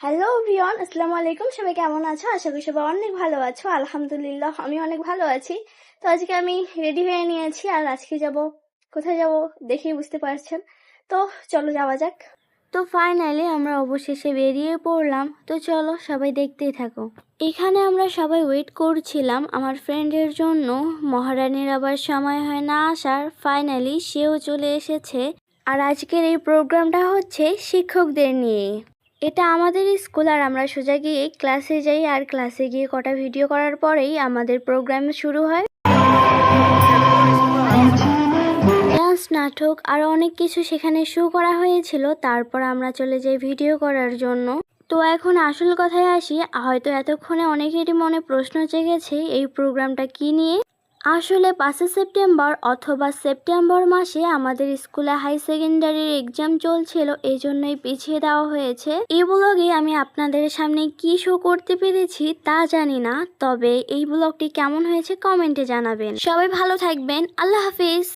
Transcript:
Hello ভিয়ন আসসালামু আলাইকুম সবাই কেমন আছো? আশা করি সবাই অনেক ভালো আছো। আলহামদুলিল্লাহ আমি অনেক ভালো আছি। তো আজকে আমি রেডি হয়ে নিয়েছি আর আজকে যাব, কোথায় যাব দেখেই বুঝতে পারছেন। তো চলো যাওয়া যাক। তো ফাইনালি আমরা অবশেষে বেরিয়ে পড়লাম। তো চলো সবাই দেখতেই থাকো। এখানে আমরা সবাই ওয়েট করছিলাম। আমার ফ্রেন্ডের জন্য। মহারানীর আবার সময় হয় না আসার। ফাইনালি সেও চলে এসেছে। আর আজকের এই প্রোগ্রামটা হচ্ছে শিক্ষকদের নিয়ে। এটা আমাদের স্কুল আর আমরা সোজা গিয়ে ক্লাসে যাই আর ক্লাসে গিয়ে কটা ভিডিও করার পরেই আমাদের প্রোগ্রাম শুরু হয়। ডান্স, নাটক আর অনেক কিছু সেখানে শো করা হয়েছিল, তারপর আমরা চলে যাই ভিডিও করার জন্য। তো এখন আসল কথায় আসি, হয়তো এতক্ষণে অনেকেরই মনে প্রশ্ন জেগেছে, এই প্রোগ্রামটা কি নিয়ে? আসলে পাঁচই সেপ্টেম্বর অথবা সেপ্টেম্বর মাসে আমাদের স্কুলে হাই সেকেন্ডারির এক্সাম চলছিল এই জন্যই পিছিয়ে দেওয়া হয়েছে। এই ব্লগে আমি আপনাদের সামনে কি শো করতে পেরেছি তা জানি না, তবে এই ব্লগটি কেমন হয়েছে কমেন্টে জানাবেন। সবাই ভালো থাকবেন, আল্লাহ হাফিজ।